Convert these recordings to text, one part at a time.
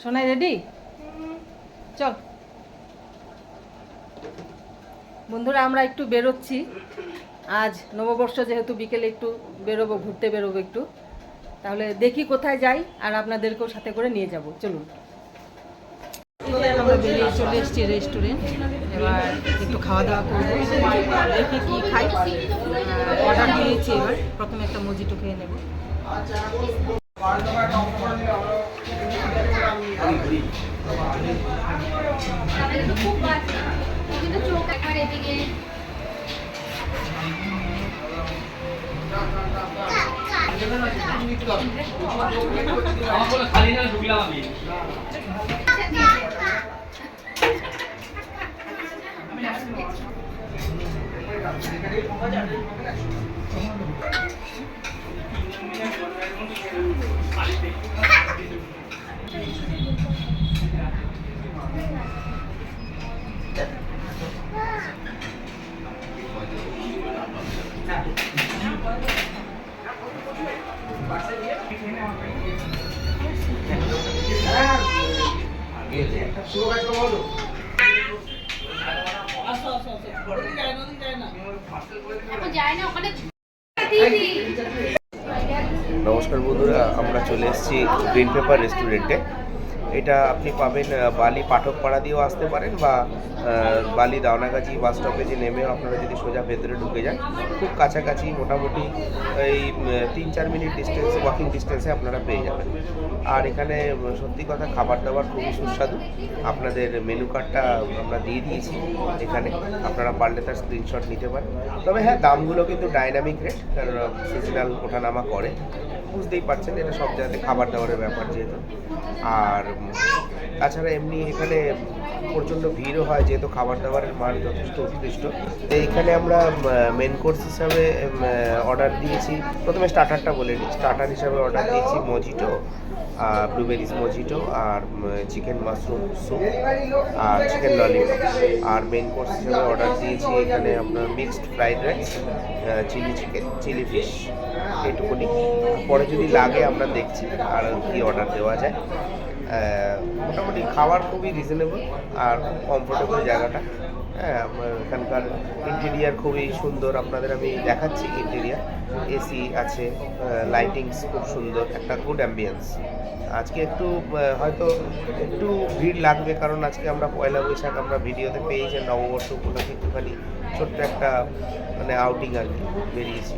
Sonai ready? চল। বন্ধুরা, আমরা একটু বেরোচ্ছি। আজ নববর্ষ যেহেতু বিকেলে একটু বেরোবো, ঘুরতে বেরোবো একটু। তাহলে দেখি কোথায় যাই আর আপনাদেরকেও সাথে করে নিয়ে যাব। চলুন। আমরা বেরিয়ে চলে এসেছি রেস্টুরেন্ট এবার একটু খাওয়া দাওয়া করব। দেখি কি খাই। অর্ডার দিয়েছি এবার। প্রথমে একটা মজিটো খেয়ে নেব। এদিকে। খালি না ঢুকলাম আমি এখন নমস্কার বন্ধুরা আমরা চলে এসেছি গ্রিন পেপার রেস্টুরেন্টে এটা আপনি পাবেন বালি পাঠকপাড়া দিয়েও আসতে পারেন বা বালি দাওনাগাছি বাস স্টপেজে নেমেও আপনারা যদি সোজা ভেতরে ঢুকে যান, খুব কাছাকাছি মোটামুটি এই তিন চার মিনিট ডিস্টেন্স ওয়াকিং ডিস্টেন্সে আপনারা পেয়ে যাবেন। আর এখানে সত্যি কথা খাবার দাবার খুবই সুস্বাদু। আপনাদের মেনু কার্ডটা আমরা দিয়ে দিয়েছি এখানে। আপনারা পারলে তার স্ক্রিনশট নিতে পারেন। তবে হ্যাঁ দামগুলো কিন্তু ডাইনামিক রেট কারণ সিজনাল ওঠানামা করে। বুঝতেই পারছেন এটা সব জায়গাতে খাবার দাবারের ব্যাপার যেহেতু। আর তাছাড়া এমনি এখানে প্রচণ্ড ভিড়ও হয়, যেহেতু খাবার দাবারের মান যথেষ্ট উৎকৃষ্ট। এইখানে আমরা মেন কোর্স হিসাবে অর্ডার দিয়েছি। প্রথমে স্টার্টারটা বলে নিই। স্টার্টার হিসাবে অর্ডার দিয়েছি মজিটো আর ব্লুবেরিজ মজিটো আর চিকেন মাশরুম স্যুপ আর চিকেন ললিপপ আর মেন কোর্স হিসেবে অর্ডার দিয়েছি এখানে আপনার mixed fried rice chilli chicken chilli fish এইটুকুনি। পরে যদি লাগে আমরা দেখছি আর কি অর্ডার দেওয়া যায়। মোটামুটি খাবার খুবই রিজনেবল আর খুব কমফোর্টেবল জায়গাটা। হ্যাঁ এখানকার ইন্টেরিয়ার খুবই সুন্দর। আপনাদের আমি দেখাচ্ছি ইন্টেরিয়ার এসি আছে লাইটিংস খুব সুন্দর, একটা গুড অ্যাম্বিয়েন্স আজকে একটু হয়তো একটু ভিড় লাগবে কারণ আজকে আমরা পয়লা বৈশাখ আমরা ভিডিওতে পেয়েছি, নববর্ষ উপলক্ষে একটুখানি ছোট্ট একটা মানে আউটিং আর কি বেরিয়েছি।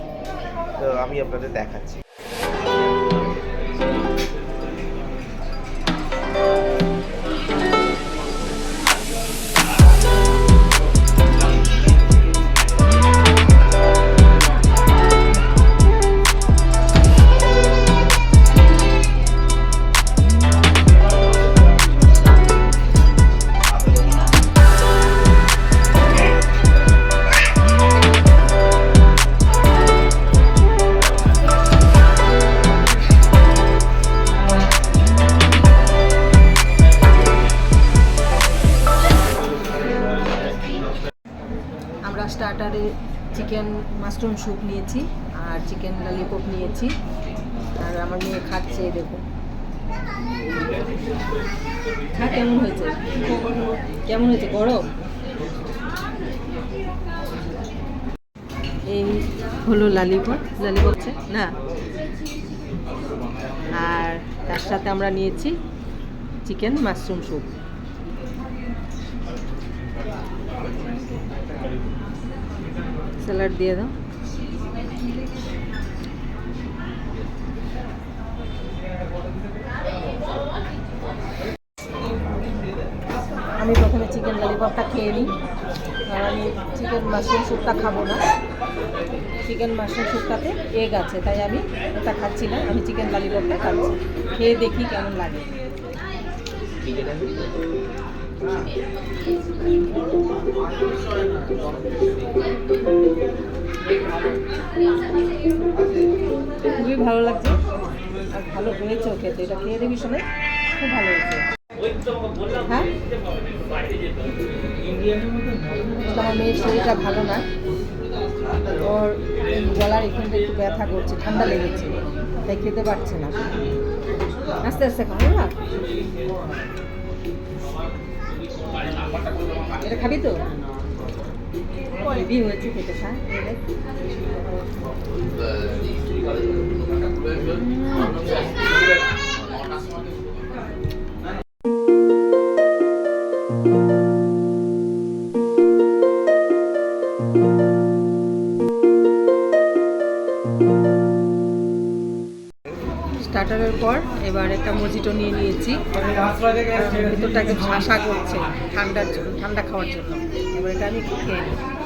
তো আমি আপনাদের দেখাচ্ছি। স্টার্টারে চিকেন মাশরুম স্যুপ নিয়েছি আর চিকেন ললিপপ নিয়েছি। আর আমার মেয়ে খাচ্ছে দেখুন হ্যাঁ কেমন হয়েছে? কেমন হয়েছে? গরম এই হলো লালিপপ লালিপপ না? আর তার সাথে আমরা নিয়েছি চিকেন মাশরুম স্যুপ। স্যালাড দিয়ে দাও। আমি প্রথমে চিকেন ললিপপটা খেয়ে নিই। আর আমি চিকেন মাশরুম স্যুপটা খাব না। চিকেন মাশরুম স্যুপটাতে এগ আছে, তাই আমি এটা খাচ্ছি না। আমি চিকেন ললিপপটা খাচ্ছি। খেয়ে দেখি কেমন লাগে। খুবই ভালো লাগছে। আর ভালো হয়েছে ওকে, তো এটা খেয়ে দেখি শোনে। খুব ভালো হয়েছে। হ্যাঁ? শরীরটা ভালো না। ওর গলার এখানটা একটু ব্যথা করছে, ঠান্ডা লেগেছে। তাই খেতে পারছে না। আস্তে আস্তে খাব না হ্যাঁ? এটা খাবি তো? স্টার্টারের পর এবার একটা মজিটো নিয়ে নিয়েছি। কারণ ভিতরটাকে ঝাঁসা করছে ঠান্ডার জন্য, ঠান্ডা খাওয়ার জন্য। এবার এটা আমি খেয়ে নিই।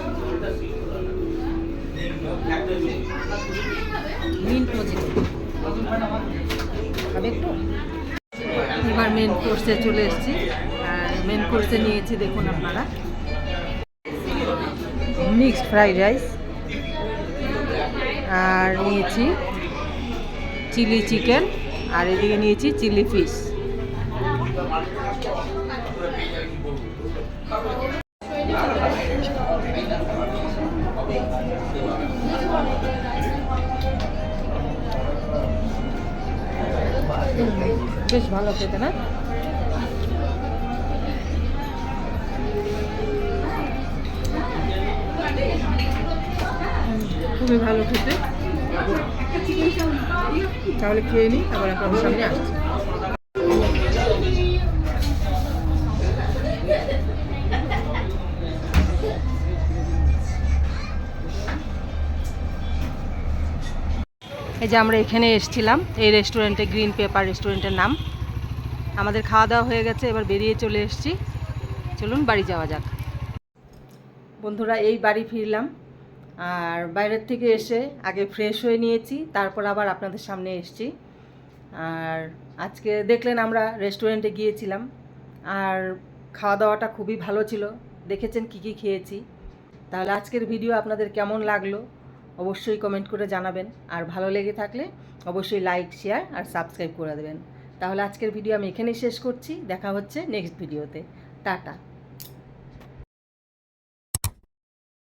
মিন্ট মজিটো খাবে এবার মেন কোর্সে চলে এসেছি। মেন কোর্সে নিয়েছি, দেখুন আপনারা। মিক্সড ফ্রাইড রাইস আর নিয়েছি চিলি চিকেন আর এদিকে নিয়েছি চিলি ফিশ বেশ ভালো খেতে না? খুবই ভালো খেতে। তাহলে খেয়ে নিই আবার আপনাদের সামনে আসছি। এই যে আমরা এখানে এসেছিলাম, এই রেস্টুরেন্টে গ্রিন পেপার রেস্টুরেন্টের নাম। আমাদের খাওয়া দাওয়া হয়ে গেছে, এবার বেরিয়ে চলে এসেছি। চলুন বাড়ি যাওয়া যাক। বন্ধুরা, এই বাড়ি ফিরলাম। আর বাইরের থেকে এসে আগে ফ্রেশ হয়ে নিয়েছি, তারপর আবার আপনাদের সামনে এসেছি। আর আজকে দেখলেন আমরা রেস্টুরেন্টে গিয়েছিলাম। আর খাওয়া দাওয়াটা খুবই ভালো ছিল। দেখেছেন কী কী খেয়েছি। তাহলে আজকের ভিডিও আপনাদের কেমন লাগল? অবশ্যই কমেন্ট করে জানাবেন। আর ভালো লেগে থাকলে অবশ্যই লাইক শেয়ার আর সাবস্ক্রাইব করে দেবেন। তাহলে আজকের ভিডিও আমি এখানেই শেষ করছি। দেখা হচ্ছে নেক্সট ভিডিওতে টাটা।